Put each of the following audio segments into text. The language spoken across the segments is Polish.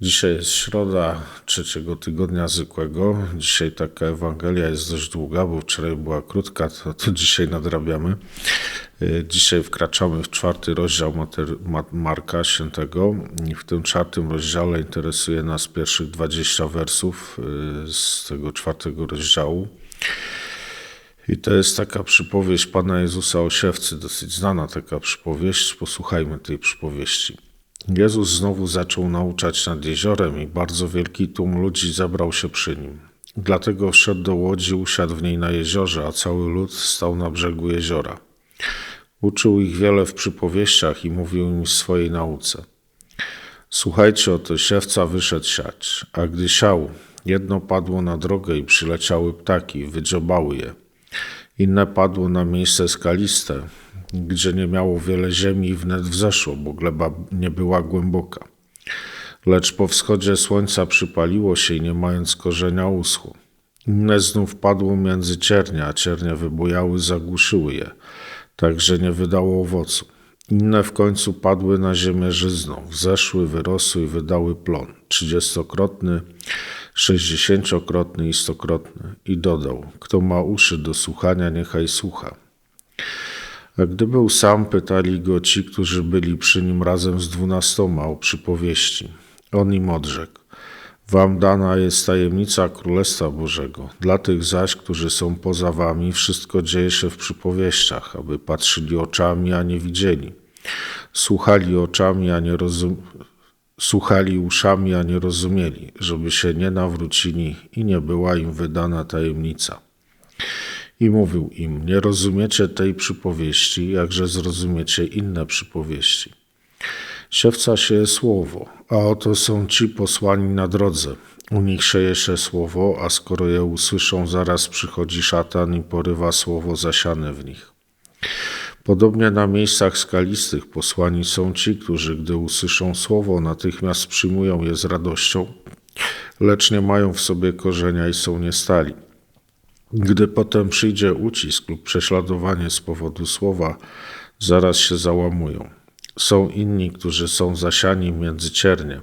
Dzisiaj jest środa trzeciego tygodnia zwykłego. Dzisiaj taka Ewangelia jest dość długa, bo wczoraj była krótka, to, to dzisiaj nadrabiamy. Y, Dzisiaj wkraczamy w czwarty rozdział Marka Świętego. I w tym czwartym rozdziale interesuje nas pierwszych 20 wersów y, z tego czwartego rozdziału. I to jest taka przypowieść Pana Jezusa o siewcy, dosyć znana taka przypowieść. Posłuchajmy tej przypowieści. Jezus znowu zaczął nauczać nad jeziorem i bardzo wielki tłum ludzi zebrał się przy nim. Dlatego wszedł do łodzi, usiadł w niej na jeziorze, a cały lud stał na brzegu jeziora. Uczył ich wiele w przypowieściach i mówił im w swojej nauce. Słuchajcie, oto siewca wyszedł siać, a gdy siał, jedno padło na drogę i przyleciały ptaki, wydziobały je. Inne padło na miejsce skaliste, gdzie nie miało wiele ziemi wnet wzeszło, bo gleba nie była głęboka. Lecz po wschodzie słońca przypaliło się i nie mając korzenia uschło. Inne znów padło między ciernie, a ciernie wybujały, zagłuszyły je, tak że nie wydało owocu. Inne w końcu padły na ziemię żyzną, wzeszły, wyrosły i wydały plon, trzydziestokrotny, sześćdziesięciokrotny i stokrotny. I dodał, kto ma uszy do słuchania, niechaj słucha. Gdy był sam, pytali go ci, którzy byli przy nim razem z dwunastoma o przypowieści. On im odrzekł. Wam dana jest tajemnica Królestwa Bożego. Dla tych zaś, którzy są poza wami, wszystko dzieje się w przypowieściach, aby patrzyli oczami, a nie widzieli. Słuchali oczami, a nie rozum... Słuchali uszami, a nie rozumieli, żeby się nie nawrócili i nie była im wydana tajemnica. I mówił im: Nie rozumiecie tej przypowieści, jakże zrozumiecie inne przypowieści. Siewca sieje słowo, a oto są ci posłani na drodze. U nich sieje się słowo, a skoro je usłyszą, zaraz przychodzi szatan i porywa słowo zasiane w nich. Podobnie na miejscach skalistych posłani są ci, którzy, gdy usłyszą słowo, natychmiast przyjmują je z radością, lecz nie mają w sobie korzenia i są niestali. Gdy potem przyjdzie ucisk lub prześladowanie z powodu słowa, zaraz się załamują. Są inni, którzy są zasiani między ciernie.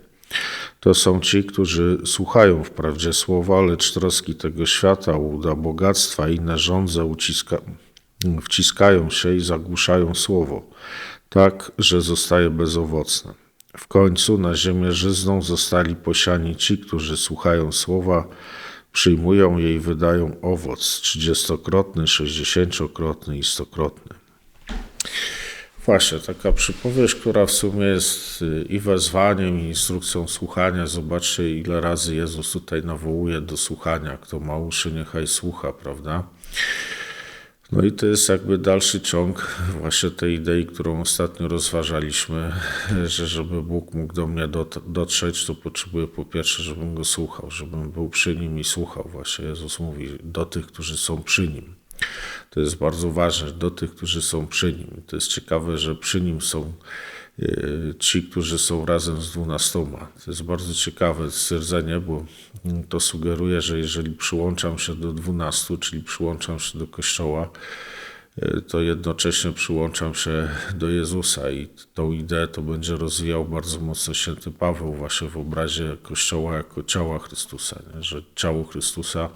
To są ci, którzy słuchają wprawdzie słowa, lecz troski tego świata, uda bogactwa i inne żądze uciska, wciskają się i zagłuszają słowo, tak, że zostaje bezowocne. W końcu na ziemię żyzną zostali posiani ci, którzy słuchają słowa, przyjmują je i wydają owoc trzydziestokrotny, sześćdziesięciokrotny i stokrotny. Właśnie, taka przypowieść, która w sumie jest y, i wezwaniem, i instrukcją słuchania. Zobaczcie, ile razy Jezus tutaj nawołuje do słuchania. Kto ma uszy, niechaj słucha, prawda? No i to jest jakby dalszy ciąg właśnie tej idei, którą ostatnio rozważaliśmy, że żeby Bóg mógł do mnie dot- dotrzeć, to potrzebuję po pierwsze, żebym go słuchał, żebym był przy nim i słuchał. Właśnie Jezus mówi do tych, którzy są przy nim. To jest bardzo ważne, do tych, którzy są przy nim. To jest ciekawe, że przy nim są ci, którzy są razem z dwunastoma. To jest bardzo ciekawe stwierdzenie, bo to sugeruje, że jeżeli przyłączam się do dwunastu, czyli przyłączam się do Kościoła, e, to jednocześnie przyłączam się do Jezusa i tą ideę to będzie rozwijał bardzo mocno święty Paweł właśnie w obrazie Kościoła jako ciała Chrystusa, nie? że ciało Chrystusa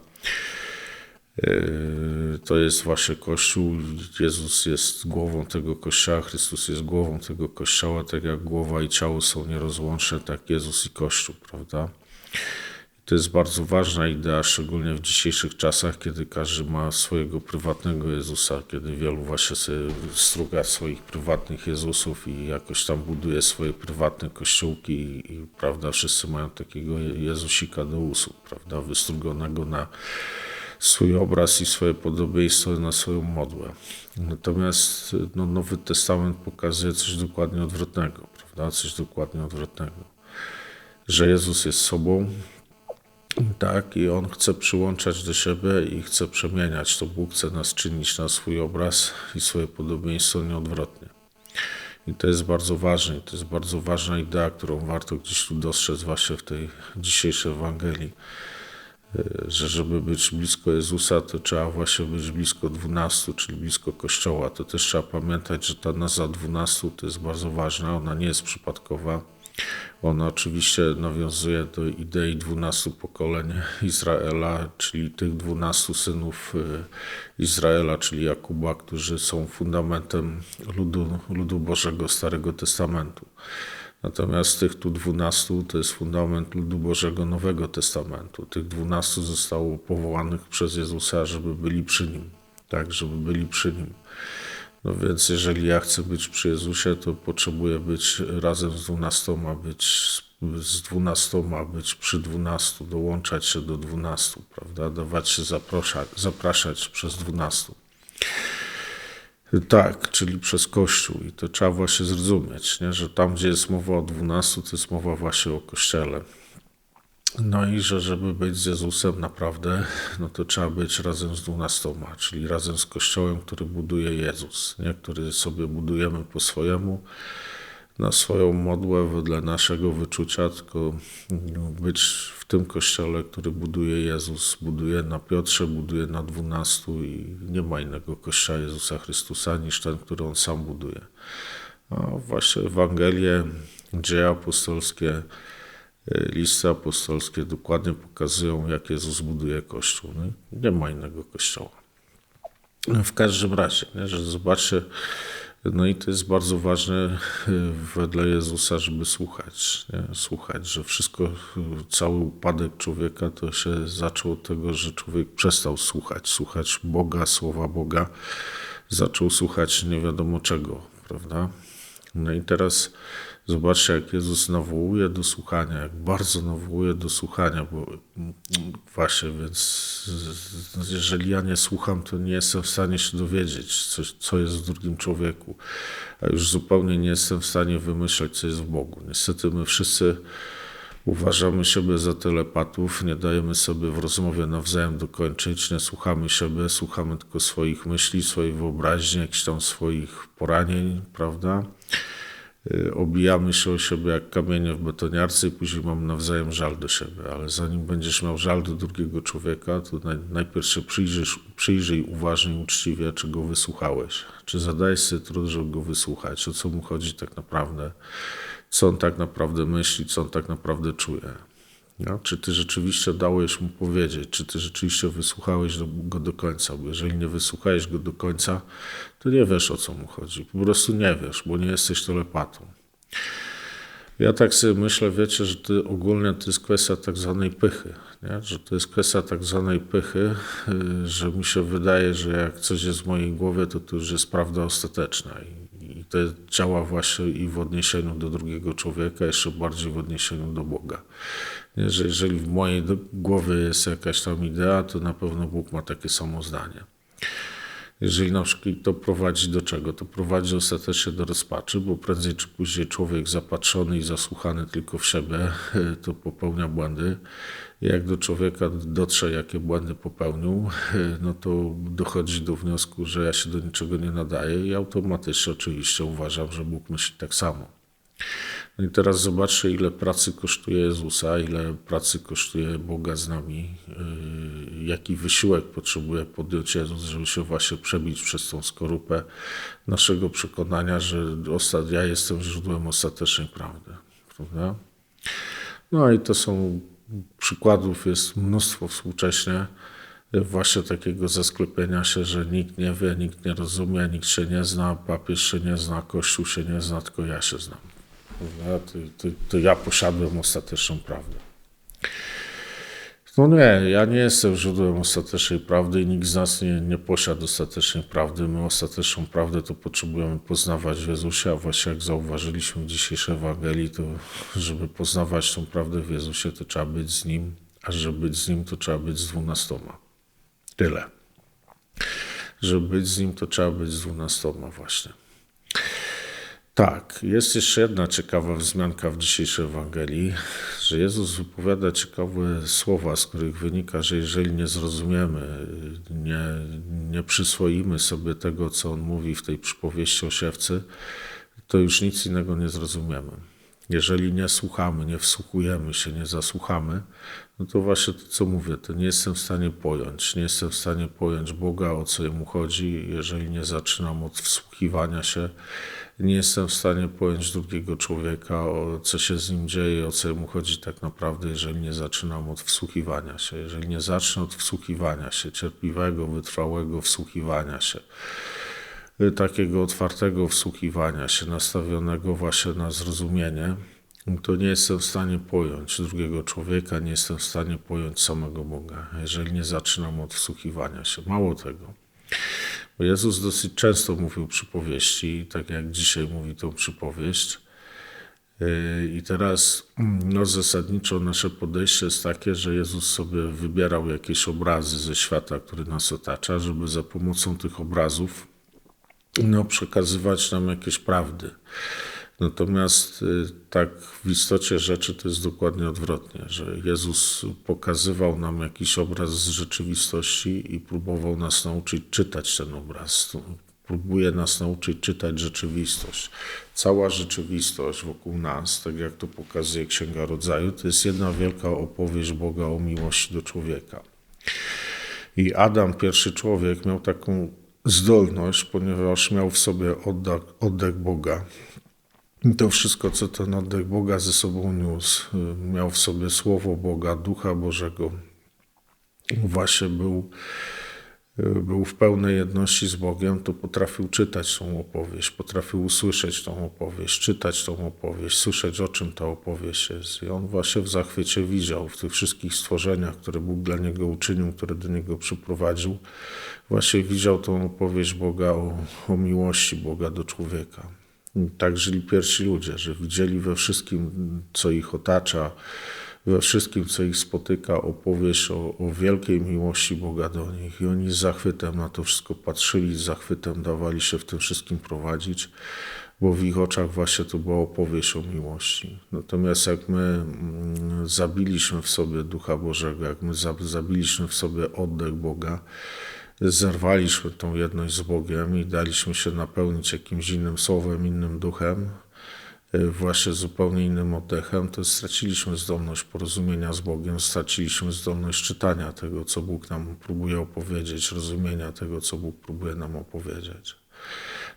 to jest właśnie Kościół. Jezus jest głową tego Kościoła, Chrystus jest głową tego Kościoła. Tak jak głowa i ciało są nierozłączne, tak Jezus i Kościół, prawda? To jest bardzo ważna idea, szczególnie w dzisiejszych czasach, kiedy każdy ma swojego prywatnego Jezusa, kiedy wielu właśnie struga swoich prywatnych Jezusów i jakoś tam buduje swoje prywatne kościółki i, i prawda, wszyscy mają takiego Jezusika do usług, prawda, wystrugonego na swój obraz i swoje podobieństwo na swoją modłę. Natomiast no, Nowy Testament pokazuje coś dokładnie odwrotnego, prawda? Coś dokładnie odwrotnego. Że Jezus jest sobą, Tak, i on chce przyłączać do siebie i chce przemieniać. To Bóg chce nas czynić na swój obraz i swoje podobieństwo nieodwrotnie. I to jest bardzo ważne. I to jest bardzo ważna idea, którą warto gdzieś tu dostrzec właśnie w tej dzisiejszej Ewangelii. Że żeby być blisko Jezusa, to trzeba właśnie być blisko dwunastu, czyli blisko Kościoła. To też trzeba pamiętać, że ta nazwa dwunastu to jest bardzo ważna. Ona nie jest przypadkowa ona oczywiście nawiązuje do idei dwunastu pokoleń Izraela, czyli tych dwunastu synów y, Izraela, czyli Jakuba, którzy są fundamentem ludu, ludu Bożego Starego Testamentu. Natomiast tych tu dwunastu to jest fundament ludu Bożego Nowego Testamentu. Tych dwunastu zostało powołanych przez Jezusa, żeby byli przy Nim. Tak, żeby byli przy Nim. No więc jeżeli ja chcę być przy Jezusie, to potrzebuję być razem z dwunastoma, być z dwunastoma, być przy dwunastu, dołączać się do dwunastu, prawda? Dawać się zapraszać, zapraszać przez dwunastu. Tak, czyli przez Kościół. I to trzeba właśnie zrozumieć, nie? że tam, gdzie jest mowa o dwunastu, to jest mowa właśnie o Kościele. No i że żeby być z Jezusem naprawdę, no to trzeba być razem z dwunastoma, czyli razem z Kościołem, który buduje Jezus, nie? który sobie budujemy po swojemu, na swoją modłę, wedle naszego wyczucia, tylko być w tym Kościele, który buduje Jezus, buduje na Piotrze, buduje na dwunastu i nie ma innego Kościoła Jezusa Chrystusa niż ten, który On sam buduje. A właśnie Ewangelie, dzieje apostolskie, listy apostolskie dokładnie pokazują, jak Jezus buduje Kościół. Nie, nie ma innego Kościoła. W każdym razie, nie, że zobaczcie, no i to jest bardzo ważne y, wedle Jezusa, żeby słuchać. Nie? Słuchać, że wszystko, cały upadek człowieka to się zaczął od tego, że człowiek przestał słuchać. Słuchać Boga, słowa Boga. Zaczął słuchać nie wiadomo czego, prawda? No i teraz Zobaczcie, jak Jezus nawołuje do słuchania, jak bardzo nawołuje do słuchania, bo właśnie, więc jeżeli ja nie słucham, to nie jestem w stanie się dowiedzieć, co, co jest w drugim człowieku, a już zupełnie nie jestem w stanie wymyśleć, co jest w Bogu. Niestety my wszyscy uważamy siebie za telepatów, nie dajemy sobie w rozmowie nawzajem dokończyć, nie słuchamy siebie, słuchamy tylko swoich myśli, swojej wyobraźni, jakichś tam swoich poranień, prawda? Y, obijamy się o siebie jak kamienie w betoniarce i później mamy nawzajem żal do siebie. Ale zanim będziesz miał żal do drugiego człowieka, to najpierw się przyjrzysz, przyjrzyj uważnie i uczciwie, czy go wysłuchałeś. Czy zadajesz sobie trud, żeby go wysłuchać, o co mu chodzi tak naprawdę, co on tak naprawdę myśli, co on tak naprawdę czuje. No, czy ty rzeczywiście dałeś mu powiedzieć, czy ty rzeczywiście wysłuchałeś go do końca, bo jeżeli nie wysłuchałeś go do końca, to nie wiesz o co mu chodzi. Po prostu nie wiesz, bo nie jesteś telepatą. Ja tak sobie myślę, wiecie, że ogólnie to jest kwestia tak zwanej pychy, nie? że to jest kwestia tak zwanej pychy, y, że mi się wydaje, że jak coś jest w mojej głowie, to to już jest prawda ostateczna i, i to działa właśnie i w odniesieniu do drugiego człowieka, jeszcze bardziej w odniesieniu do Boga że jeżeli w mojej głowie jest jakaś tam idea, to na pewno Bóg ma takie samo zdanie. Jeżeli na przykład to prowadzi do czego? To prowadzi ostatecznie do rozpaczy, bo prędzej czy później człowiek zapatrzony i zasłuchany tylko w siebie, to popełnia błędy. Jak do człowieka dotrze, jakie błędy popełnił, no to dochodzi do wniosku, że ja się do niczego nie nadaję i automatycznie oczywiście uważam, że Bóg myśli tak samo. I teraz zobaczcie, ile pracy kosztuje Jezusa, ile pracy kosztuje Boga z nami, yy, jaki wysiłek potrzebuje podjąć Jezus, żeby się właśnie przebić przez tą skorupę naszego przekonania, że ja jestem źródłem ostatecznej prawdy. Prawda? No i to są przykładów, jest mnóstwo współcześnie właśnie takiego zasklepienia się, że nikt nie wie, nikt nie rozumie, nikt się nie zna, papież się nie zna, Kościół się nie zna, tylko ja się znam to, to, to ja posiadłem ostateczną prawdę. No nie, ja nie jestem źródłem ostatecznej prawdy i nikt z nas nie, nie posiada ostatecznej prawdy. My ostateczną prawdę to potrzebujemy poznawać w Jezusie, a właśnie jak zauważyliśmy w dzisiejszej Ewangelii, to żeby poznawać tą prawdę w Jezusie, to trzeba być z Nim, a żeby być z Nim, to trzeba być z dwunastoma. Tyle. Żeby być z Nim, to trzeba być z dwunastoma właśnie. Tak, jest jeszcze jedna ciekawa wzmianka w dzisiejszej Ewangelii, że Jezus wypowiada ciekawe słowa, z których wynika, że jeżeli nie zrozumiemy, nie, nie przyswoimy sobie tego, co On mówi w tej przypowieści o siewcy, to już nic innego nie zrozumiemy. Jeżeli nie słuchamy, nie wsłuchujemy się, nie zasłuchamy, no to właśnie to, co mówię, to nie jestem w stanie pojąć. Nie jestem w stanie pojąć Boga, o co Jemu chodzi, jeżeli nie zaczynam od wsłuchiwania się. Nie jestem w stanie pojąć drugiego człowieka, o co się z nim dzieje, o co Jemu chodzi tak naprawdę, jeżeli nie zaczynam od wsłuchiwania się. Jeżeli nie zacznę od wsłuchiwania się, cierpliwego, wytrwałego wsłuchiwania się takiego otwartego wsłuchiwania się, nastawionego właśnie na zrozumienie, to nie jestem w stanie pojąć drugiego człowieka, nie jestem w stanie pojąć samego Boga, jeżeli nie zaczynam od wsłuchiwania się. Mało tego. Bo Jezus dosyć często mówił przypowieści, tak jak dzisiaj mówi tą przypowieść. I teraz no, zasadniczo nasze podejście jest takie, że Jezus sobie wybierał jakieś obrazy ze świata, który nas otacza, żeby za pomocą tych obrazów no, przekazywać nam jakieś prawdy. Natomiast y, tak w istocie rzeczy to jest dokładnie odwrotnie, że Jezus pokazywał nam jakiś obraz z rzeczywistości i próbował nas nauczyć czytać ten obraz. Próbuje nas nauczyć czytać rzeczywistość. Cała rzeczywistość wokół nas, tak jak to pokazuje Księga Rodzaju, to jest jedna wielka opowieść Boga o miłości do człowieka. I Adam, pierwszy człowiek, miał taką zdolność, ponieważ miał w sobie oddech, oddech Boga. To wszystko, co ten oddech Boga ze sobą niósł, miał w sobie Słowo Boga, Ducha Bożego. Właśnie był, był w pełnej jedności z Bogiem, to potrafił czytać tą opowieść, potrafił usłyszeć tą opowieść, czytać tą opowieść, słyszeć o czym ta opowieść jest. I on właśnie w zachwycie widział w tych wszystkich stworzeniach, które Bóg dla niego uczynił, które do niego przyprowadził, właśnie widział tą opowieść Boga o, o miłości Boga do człowieka. Tak żyli pierwsi ludzie, że widzieli we wszystkim, co ich otacza, we wszystkim, co ich spotyka, opowieść o, o wielkiej miłości Boga do nich. I oni z zachwytem na to wszystko patrzyli, z zachwytem dawali się w tym wszystkim prowadzić, bo w ich oczach właśnie to była opowieść o miłości. Natomiast jak my mm, zabiliśmy w sobie Ducha Bożego, jak my zabiliśmy w sobie oddech Boga, zerwaliśmy tą jedność z Bogiem i daliśmy się napełnić jakimś innym słowem, innym duchem, y, właśnie zupełnie innym oddechem, to straciliśmy zdolność porozumienia z Bogiem, straciliśmy zdolność czytania tego, co Bóg nam próbuje opowiedzieć, rozumienia tego, co Bóg próbuje nam opowiedzieć.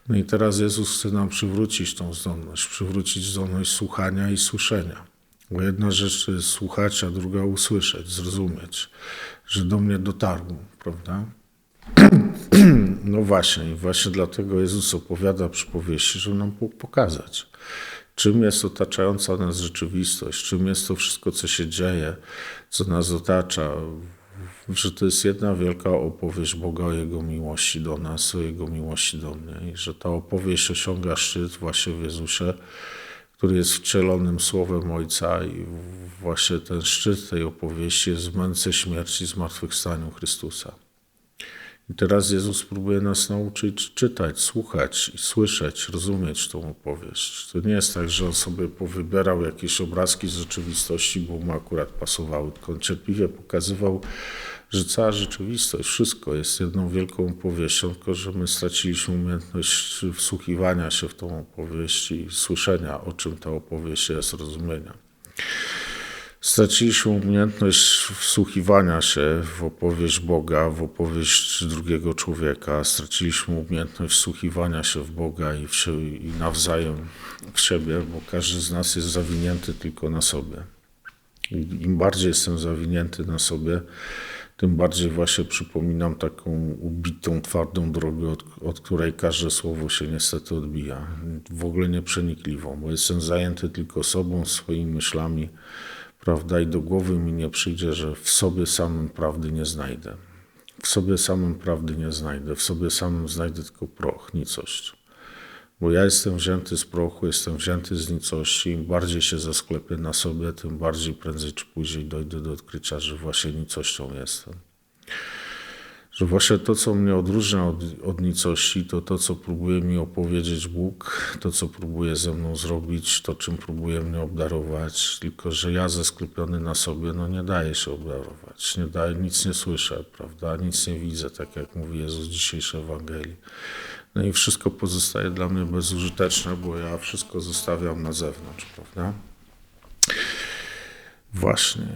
No i teraz Jezus chce nam przywrócić tą zdolność, przywrócić zdolność słuchania i słyszenia. Bo jedna rzecz to jest słuchać, a druga usłyszeć, zrozumieć, że do mnie dotarło, prawda? No właśnie, i właśnie dlatego Jezus opowiada przypowieści, żeby nam pokazać, czym jest otaczająca nas rzeczywistość, czym jest to wszystko, co się dzieje, co nas otacza, że to jest jedna wielka opowieść Boga o Jego miłości do nas, o Jego miłości do mnie i że ta opowieść osiąga szczyt właśnie w Jezusie, który jest wcielonym Słowem Ojca i właśnie ten szczyt tej opowieści jest w męce śmierci, zmartwychwstaniu Chrystusa. I teraz Jezus próbuje nas nauczyć czytać, słuchać, słyszeć, rozumieć tą opowieść. To nie jest tak, że on sobie powybierał jakieś obrazki z rzeczywistości, bo mu akurat pasowały, tylko cierpliwie pokazywał, że cała rzeczywistość, wszystko jest jedną wielką opowieścią, tylko że my straciliśmy umiejętność wsłuchiwania się w tą opowieść i słyszenia, o czym ta opowieść jest, rozumienia. Straciliśmy umiejętność wsłuchiwania się w opowieść Boga, w opowieść drugiego człowieka. Straciliśmy umiejętność wsłuchiwania się w Boga i, w i nawzajem w siebie, bo każdy z nas jest zawinięty tylko na sobie. Im bardziej jestem zawinięty na sobie, tym bardziej właśnie przypominam taką ubitą, twardą drogę, od, od, której każde słowo się niestety odbija. W ogóle nieprzenikliwą, bo jestem zajęty tylko sobą, swoimi myślami prawda? I do głowy mi nie przyjdzie, że w sobie samym prawdy nie znajdę. W sobie samym prawdy nie znajdę, w sobie samym znajdę tylko proch, nicość. Bo ja jestem wzięty z prochu, jestem wzięty z nicości. Im bardziej się zasklepię na sobie, tym bardziej prędzej czy później dojdę do odkrycia, że właśnie nicością jestem. Że właśnie to, co mnie odróżnia od, od nicości, to to, co próbuje mi opowiedzieć Bóg, to, co próbuje ze mną zrobić, to, czym próbuje mnie obdarować, tylko że ja zesklepiony na sobie, no nie daję się obdarować, nie daję, nic nie słyszę, prawda, nic nie widzę, tak jak mówi Jezus w dzisiejszej Ewangelii. No i wszystko pozostaje dla mnie bezużyteczne, bo ja wszystko zostawiam na zewnątrz, prawda? Właśnie,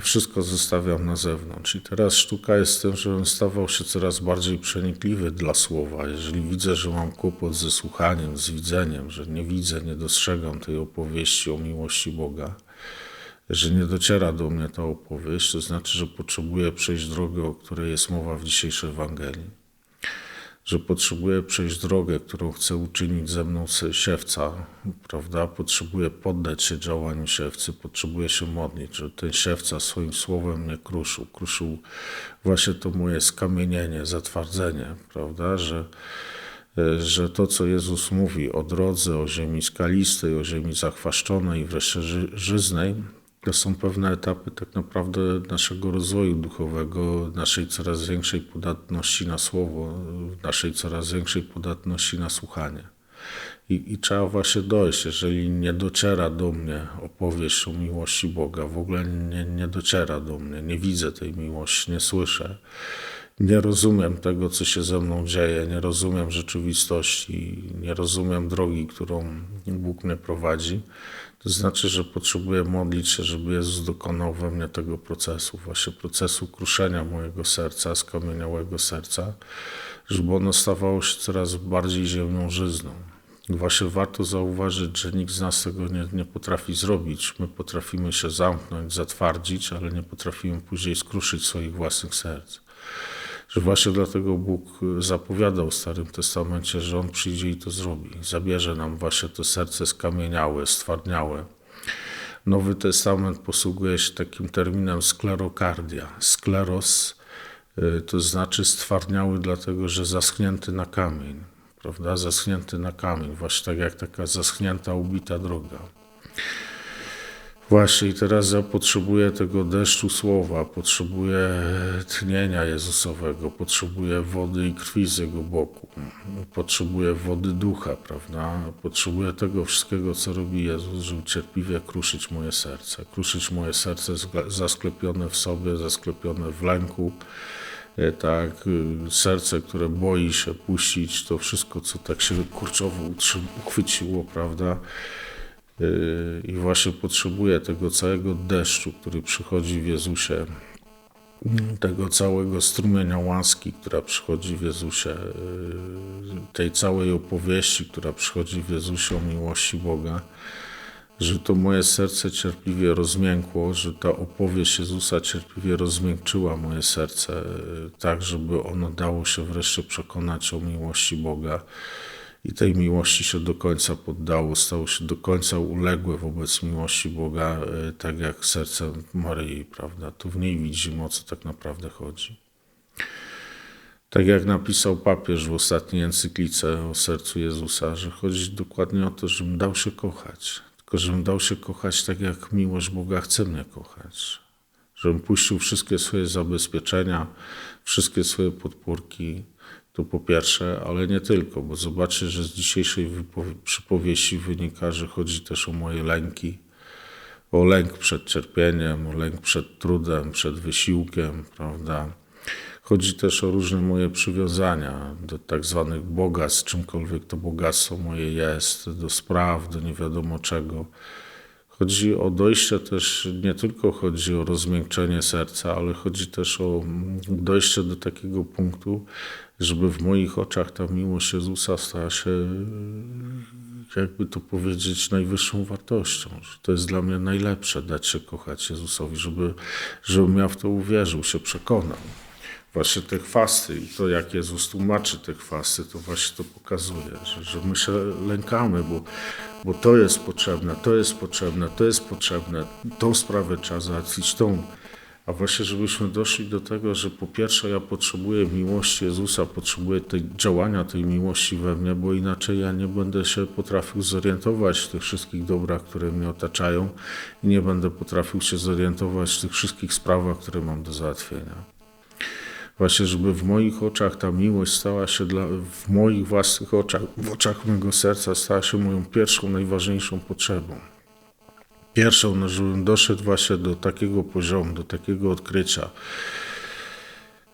wszystko zostawiam na zewnątrz. I teraz sztuka jest tym, żebym stawał się coraz bardziej przenikliwy dla słowa. Jeżeli widzę, że mam kłopot ze słuchaniem, z widzeniem, że nie widzę, nie dostrzegam tej opowieści o miłości Boga, że nie dociera do mnie ta opowieść, to znaczy, że potrzebuję przejść drogę, o której jest mowa w dzisiejszej Ewangelii że potrzebuję przejść drogę, którą chce uczynić ze mną siewca, prawda? Potrzebuję poddać się działaniu siewcy, potrzebuję się modlić, że ten siewca swoim słowem mnie kruszył. Kruszył właśnie to moje skamienienie, zatwardzenie, prawda? Że, że to, co Jezus mówi o drodze, o ziemi skalistej, o ziemi zachwaszczonej i wreszcie ży, żyznej, to są pewne etapy tak naprawdę naszego rozwoju duchowego, naszej coraz większej podatności na słowo, naszej coraz większej podatności na słuchanie. I, I, trzeba właśnie dojść, jeżeli nie dociera do mnie opowieść o miłości Boga, w ogóle nie, nie dociera do mnie, nie widzę tej miłości, nie słyszę, nie rozumiem tego, co się ze mną dzieje, nie rozumiem rzeczywistości, nie rozumiem drogi, którą Bóg mnie prowadzi, to znaczy, że potrzebuję modlić się, żeby Jezus dokonał we mnie tego procesu, właśnie procesu kruszenia mojego serca, skamieniałego serca, żeby ono stawało się coraz bardziej ziemną żyzną. Właśnie warto zauważyć, że nikt z nas tego nie, nie potrafi zrobić. My potrafimy się zamknąć, zatwardzić, ale nie potrafimy później skruszyć swoich własnych serc że właśnie dlatego Bóg zapowiadał w Starym Testamencie, że On przyjdzie i to zrobi. Zabierze nam właśnie to serce skamieniałe, stwardniałe. Nowy Testament posługuje się takim terminem sklerokardia. Skleros y, to znaczy stwardniały, dlatego że zaschnięty na kamień, prawda? Zaschnięty na kamień, właśnie tak jak taka zaschnięta, ubita droga. Właśnie i teraz ja potrzebuję tego deszczu słowa, potrzebuję tnienia Jezusowego, potrzebuję wody i krwi z Jego boku, potrzebuję wody ducha, prawda? Potrzebuję tego wszystkiego, co robi Jezus, żeby cierpliwie kruszyć moje serce, kruszyć moje serce zasklepione w sobie, zasklepione w lęku, e, tak, serce, które boi się puścić to wszystko, co tak się kurczowo uchwyciło, prawda? Yy, i właśnie potrzebuje tego całego deszczu, który przychodzi w Jezusie, tego całego strumienia łaski, która przychodzi w Jezusie, yy, tej całej opowieści, która przychodzi w Jezusie o miłości Boga, że to moje serce cierpliwie rozmiękło, że ta opowieść Jezusa cierpliwie rozmiękczyła moje serce, yy, tak żeby ono dało się wreszcie przekonać o miłości Boga i tej miłości się do końca poddało, stało się do końca uległe wobec miłości Boga, e, tak jak serce Maryi, prawda? Tu w niej widzimy, o co tak naprawdę chodzi. Tak jak napisał papież w ostatniej encyklice o sercu Jezusa, że chodzi dokładnie o to, żebym dał się kochać. Tylko żebym dał się kochać tak, jak miłość Boga chce mnie kochać. Żebym puścił wszystkie swoje zabezpieczenia, wszystkie swoje podpórki, to po pierwsze, ale nie tylko, bo zobaczcie, że z dzisiejszej przypowieści wynika, że chodzi też o moje lęki, o lęk przed cierpieniem, o lęk przed trudem, przed wysiłkiem, prawda? Chodzi też o różne moje przywiązania do tak zwanych bogactw, czymkolwiek to bogactwo moje jest, do spraw, do nie wiadomo czego. Chodzi o dojście też, nie tylko chodzi o rozmiękczenie serca, ale chodzi też o dojście do takiego punktu, żeby w moich oczach ta miłość Jezusa stała się, jakby to powiedzieć, najwyższą wartością. Że to jest dla mnie najlepsze, dać się kochać Jezusowi, żeby, żebym ja w to uwierzył, się przekonał. Właśnie te chwasty i to, jak Jezus tłumaczy te chwasty, to właśnie to pokazuje, że, że my się lękamy, bo, bo to jest potrzebne, to jest potrzebne, to jest potrzebne, tą sprawę trzeba załatwić, tą a właśnie, żebyśmy doszli do tego, że po pierwsze ja potrzebuję miłości Jezusa, potrzebuję tej, działania tej miłości we mnie, bo inaczej ja nie będę się potrafił zorientować w tych wszystkich dobrach, które mnie otaczają i nie będę potrafił się zorientować w tych wszystkich sprawach, które mam do załatwienia. Właśnie, żeby w moich oczach ta miłość stała się dla, w moich własnych oczach, w oczach mojego serca stała się moją pierwszą, najważniejszą potrzebą. Pierwszą, no, żebym doszedł właśnie do takiego poziomu, do takiego odkrycia,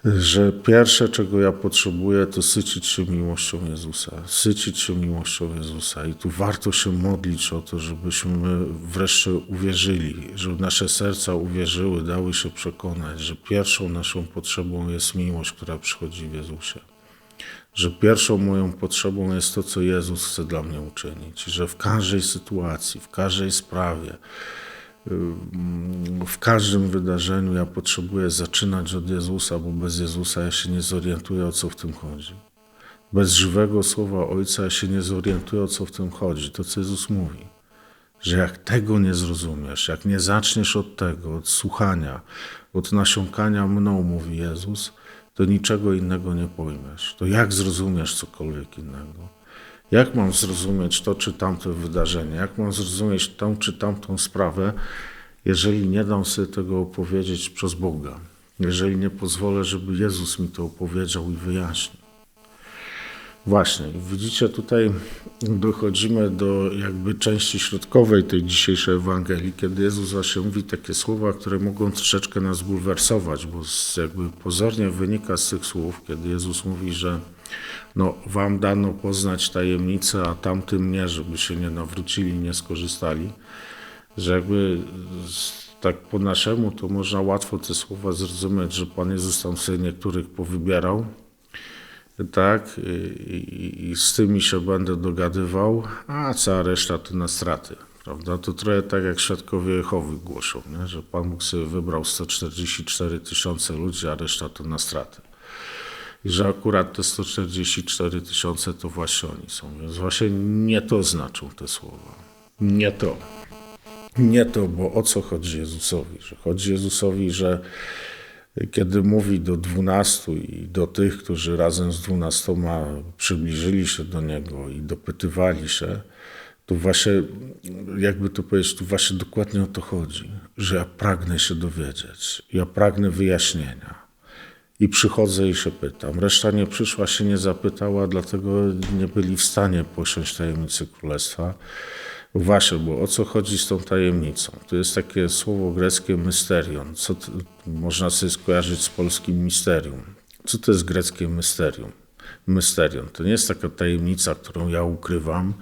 że pierwsze, czego ja potrzebuję, to sycić się miłością Jezusa. Sycić się miłością Jezusa. I tu warto się modlić o to, żebyśmy wreszcie uwierzyli, żeby nasze serca uwierzyły, dały się przekonać, że pierwszą naszą potrzebą jest miłość, która przychodzi w Jezusie. Że pierwszą moją potrzebą jest to, co Jezus chce dla mnie uczynić. Że w każdej sytuacji, w każdej sprawie, w każdym wydarzeniu ja potrzebuję zaczynać od Jezusa, bo bez Jezusa ja się nie zorientuję, o co w tym chodzi. Bez żywego słowa Ojca ja się nie zorientuję, o co w tym chodzi. To, co Jezus mówi. Że jak tego nie zrozumiesz, jak nie zaczniesz od tego, od słuchania, od nasiąkania mną, mówi Jezus, to niczego innego nie pojmiesz. To jak zrozumiesz cokolwiek innego? Jak mam zrozumieć to czy tamto wydarzenie? Jak mam zrozumieć tą czy tamtą sprawę, jeżeli nie dam sobie tego opowiedzieć przez Boga? Jeżeli nie pozwolę, żeby Jezus mi to opowiedział i wyjaśnił. Właśnie, widzicie, tutaj dochodzimy do jakby części środkowej tej dzisiejszej Ewangelii, kiedy Jezus właśnie mówi takie słowa, które mogą troszeczkę nas bulwersować, bo jakby pozornie wynika z tych słów, kiedy Jezus mówi, że no, wam dano poznać tajemnicę, a tamtym nie, żeby się nie nawrócili, nie skorzystali, że jakby tak po naszemu to można łatwo te słowa zrozumieć, że Pan Jezus tam sobie niektórych powybierał, tak, i, i, z tymi się będę dogadywał, a cała reszta to na straty. Prawda? To trochę tak jak świadkowie Jehowy głoszą, nie? że Pan Bóg sobie wybrał 144 tysiące ludzi, a reszta to na straty i że akurat te 144 tysiące to właśnie oni są. Więc właśnie nie to znaczą te słowa. Nie to. Nie to, bo o co chodzi Jezusowi? Że chodzi Jezusowi, że kiedy mówi do dwunastu i do tych, którzy razem z dwunastoma przybliżyli się do Niego i dopytywali się, to właśnie, jakby to powiedzieć, tu właśnie dokładnie o to chodzi, że ja pragnę się dowiedzieć, ja pragnę wyjaśnienia. I przychodzę i się pytam. Reszta nie przyszła, się nie zapytała, dlatego nie byli w stanie posiąść tajemnicy królestwa. Właśnie, bo o co chodzi z tą tajemnicą? To jest takie słowo greckie mysterion. Co to, można sobie skojarzyć z polskim misterium. Co to jest greckie mysterium? Mysterium to nie jest taka tajemnica, którą ja ukrywam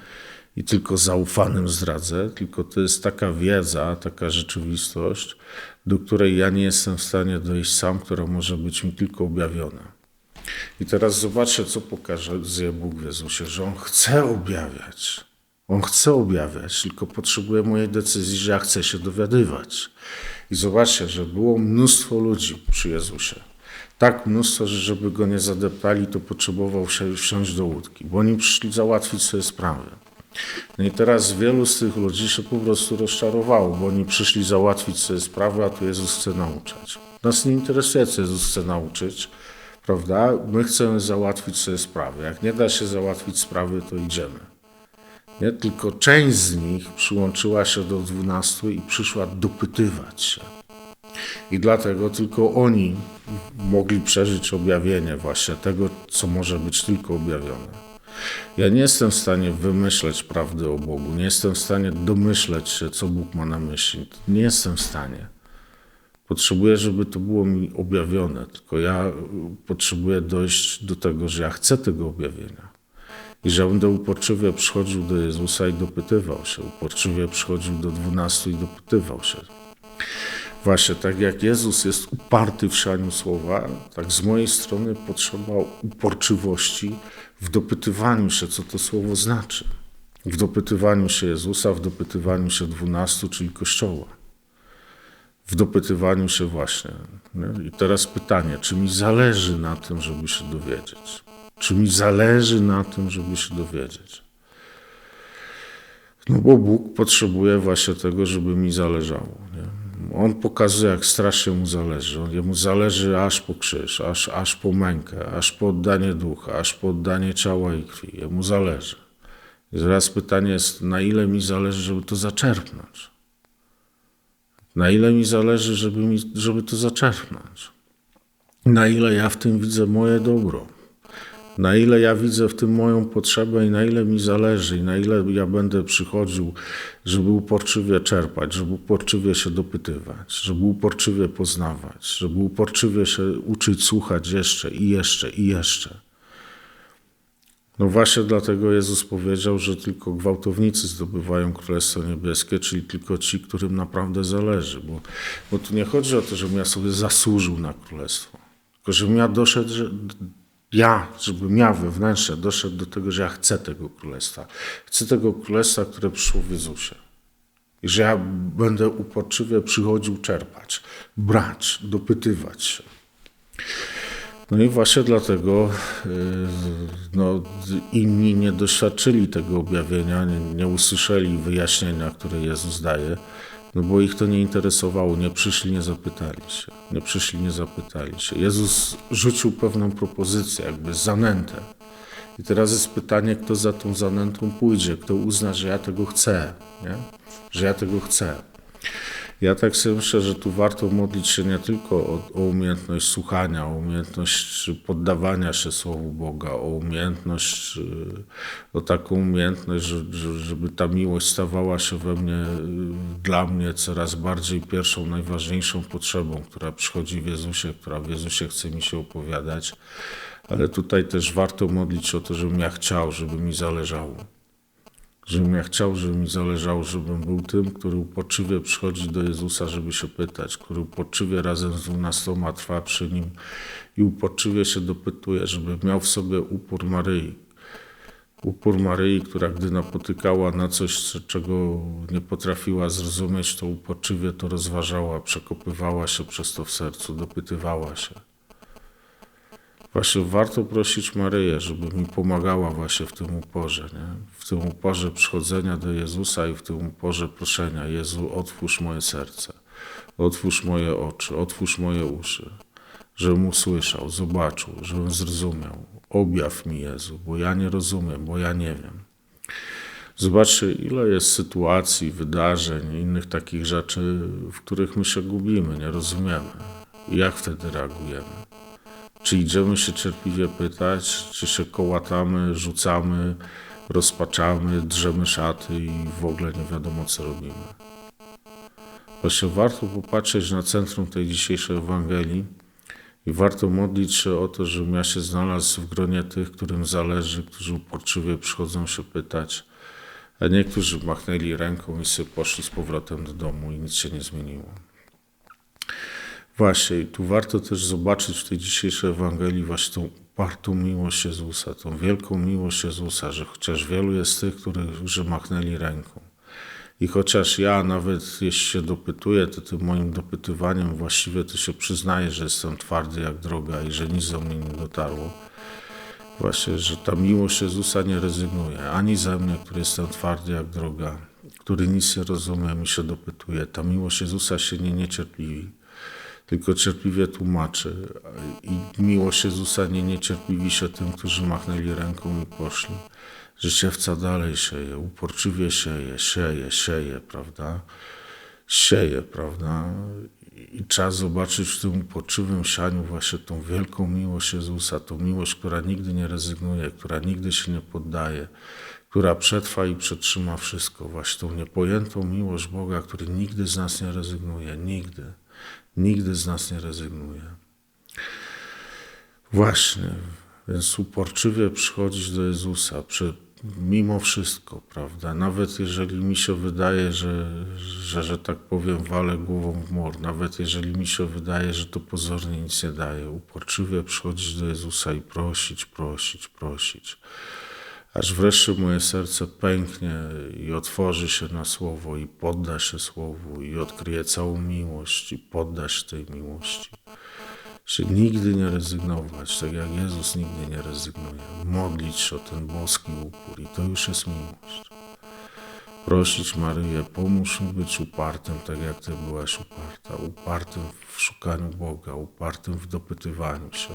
i tylko zaufanym zdradzę, tylko to jest taka wiedza, taka rzeczywistość, do której ja nie jestem w stanie dojść sam, która może być mi tylko objawiona. I teraz zobaczcie, co pokaże zje Bóg w Jezusie, że On chce objawiać. On chce objawiać, tylko potrzebuje mojej decyzji, że ja chcę się dowiadywać. I zobaczcie, że było mnóstwo ludzi przy Jezusie. Tak mnóstwo, że żeby go nie zadeptali, to potrzebował wsiąść do łódki, bo oni przyszli załatwić sobie sprawy. No i teraz wielu z tych ludzi się po prostu rozczarowało, bo oni przyszli załatwić sobie sprawę, a tu Jezus chce nauczać. Nas nie interesuje, co Jezus chce nauczyć, prawda? My chcemy załatwić sobie sprawę. Jak nie da się załatwić sprawy, to idziemy. Nie? Tylko część z nich przyłączyła się do dwunastu i przyszła dopytywać się. I dlatego tylko oni mogli przeżyć objawienie właśnie tego, co może być tylko objawione. Ja nie jestem w stanie wymyśleć prawdy o Bogu, nie jestem w stanie domyśleć się, co Bóg ma na myśli. Nie jestem w stanie. Potrzebuję, żeby to było mi objawione, tylko ja potrzebuję dojść do tego, że ja chcę tego objawienia. I że będę uporczywie przychodził do Jezusa i dopytywał się. Uporczywie przychodził do dwunastu i dopytywał się. Właśnie tak jak Jezus jest uparty w sianiu słowa, tak z mojej strony potrzeba uporczywości w dopytywaniu się, co to słowo znaczy. W dopytywaniu się Jezusa, w dopytywaniu się dwunastu, czyli Kościoła. W dopytywaniu się właśnie. Nie? I teraz pytanie, czy mi zależy na tym, żeby się dowiedzieć? Czy mi zależy na tym, żeby się dowiedzieć? No bo Bóg potrzebuje właśnie tego, żeby mi zależało. Nie? On pokazuje, jak strasznie mu zależy. Jemu zależy aż po krzyż, aż, aż po mękę, aż po oddanie ducha, aż po oddanie ciała i krwi. Jemu zależy. I teraz pytanie jest, na ile mi zależy, żeby to zaczerpnąć? Na ile mi zależy, żeby, mi, żeby to zaczerpnąć? na ile ja w tym widzę moje dobro, na ile ja widzę w tym moją potrzebę i na ile mi zależy, i na ile ja będę przychodził, żeby uporczywie czerpać, żeby uporczywie się dopytywać, żeby uporczywie poznawać, żeby uporczywie się uczyć słuchać jeszcze i jeszcze i jeszcze. No właśnie dlatego Jezus powiedział, że tylko gwałtownicy zdobywają Królestwo Niebieskie, czyli tylko ci, którym naprawdę zależy. Bo, bo tu nie chodzi o to, żebym ja sobie zasłużył na Królestwo, tylko żebym ja doszedł, ja, żebym ja wewnętrznie doszedł do tego, że ja chcę tego Królestwa. Chcę tego Królestwa, które przyszło w Jezusie. I że ja będę uporczywie przychodził czerpać, brać, dopytywać się. No i właśnie dlatego y, no, inni nie doświadczyli tego objawienia, nie, nie usłyszeli wyjaśnienia, które Jezus daje, no bo ich to nie interesowało, nie przyszli, nie zapytali się. Nie przyszli, nie zapytali się. Jezus rzucił pewną propozycję, jakby zanętę. I teraz jest pytanie, kto za tą zanętą pójdzie, kto uzna, że ja tego chcę, nie? że ja tego chcę. Ja tak sobie myślę, że tu warto modlić się nie tylko o, o, umiejętność słuchania, o umiejętność poddawania się Słowu Boga, o umiejętność, o taką umiejętność, żeby ta miłość stawała się we mnie, dla mnie coraz bardziej pierwszą, najważniejszą potrzebą, która przychodzi w Jezusie, która w Jezusie chce mi się opowiadać. Ale tutaj też warto modlić się o to, żebym ja chciał, żeby mi zależało żebym ja chciał, żeby mi zależało, żebym był tym, który uporczywie przychodzi do Jezusa, żeby się pytać, który uporczywie razem z dwunastoma trwa przy Nim i uporczywie się dopytuje, żeby miał w sobie upór Maryi. Upór Maryi, która gdy napotykała na coś, czego nie potrafiła zrozumieć, to uporczywie to rozważała, przekopywała się przez to w sercu, dopytywała się. Właśnie warto prosić Maryję, żeby mi pomagała właśnie w tym uporze, nie? w tym uporze przychodzenia do Jezusa i w tym uporze proszenia. Jezu, otwórz moje serce, otwórz moje oczy, otwórz moje uszy, żebym usłyszał, zobaczył, żebym zrozumiał. Objaw mi Jezu, bo ja nie rozumiem, bo ja nie wiem. Zobaczcie, ile jest sytuacji, wydarzeń, innych takich rzeczy, w których my się gubimy, nie rozumiemy. Jak wtedy reagujemy? Czy idziemy się cierpliwie pytać, czy się kołatamy, rzucamy, rozpaczamy, drzemy szaty i w ogóle nie wiadomo, co robimy. Właśnie warto popatrzeć na centrum tej dzisiejszej Ewangelii i warto modlić się o to, żebym ja się znalazł w gronie tych, którym zależy, którzy uporczywie przychodzą się pytać, a niektórzy machnęli ręką i sobie poszli z powrotem do domu i nic się nie zmieniło. Właśnie, tu warto też zobaczyć w tej dzisiejszej Ewangelii właśnie tą upartą miłość Jezusa, tą wielką miłość Jezusa, że chociaż wielu jest tych, którzy machnęli ręką. I chociaż ja nawet jeśli się dopytuję, to tym moim dopytywaniem właściwie to się przyznaję, że jestem twardy jak droga i że nic do mnie nie dotarło. Właśnie, że ta miłość Jezusa nie rezygnuje ani ze mnie, który jestem twardy jak droga, który nic nie rozumie i się dopytuje. Ta miłość Jezusa się nie niecierpliwi tylko cierpliwie tłumaczy. I miłość Jezusa nie niecierpliwi się tym, którzy machnęli ręką i poszli. Że siewca dalej sieje, uporczywie sieje, sieje, sieje, prawda? Sieje, prawda? I trzeba zobaczyć w tym uporczywym sianiu właśnie tą wielką miłość Jezusa, tą miłość, która nigdy nie rezygnuje, która nigdy się nie poddaje, która przetrwa i przetrzyma wszystko. Właśnie tą niepojętą miłość Boga, który nigdy z nas nie rezygnuje, nigdy. Nigdy z nas nie rezygnuje. Właśnie, więc uporczywie przychodzić do Jezusa, przy, mimo wszystko, prawda? Nawet jeżeli mi się wydaje, że, że, że tak powiem, walę głową w mor, nawet jeżeli mi się wydaje, że to pozornie nic nie daje, uporczywie przychodzić do Jezusa i prosić, prosić, prosić aż wreszcie moje serce pęknie i otworzy się na słowo i podda się słowu i odkryje całą miłość i podda się tej miłości. Się nigdy nie rezygnować, tak jak Jezus nigdy nie rezygnuje. Modlić się o ten boski upór i to już jest miłość. Prosić Maryję, pomóż mi być upartym, tak jak Ty byłaś uparta, upartym w szukaniu Boga, upartym w dopytywaniu się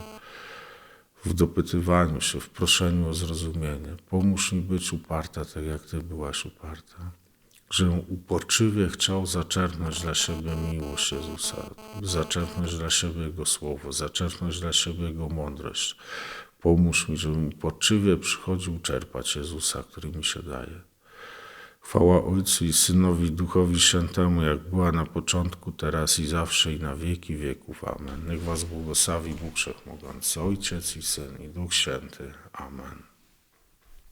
w dopytywaniu się, w proszeniu o zrozumienie. Pomóż mi być uparta, tak jak Ty byłaś uparta. że uporczywie chciał zaczerpnąć dla siebie miłość Jezusa, zaczerpnąć dla siebie Jego słowo, zaczerpnąć dla siebie Jego mądrość. Pomóż mi, żebym uporczywie przychodził czerpać Jezusa, który mi się daje. Chwała Ojcu i Synowi Duchowi Świętemu, jak była na początku, teraz i zawsze i na wieki wieków. Amen. Niech Was błogosławi Bóg Wszechmogący, Ojciec i Syn i Duch Święty. Amen.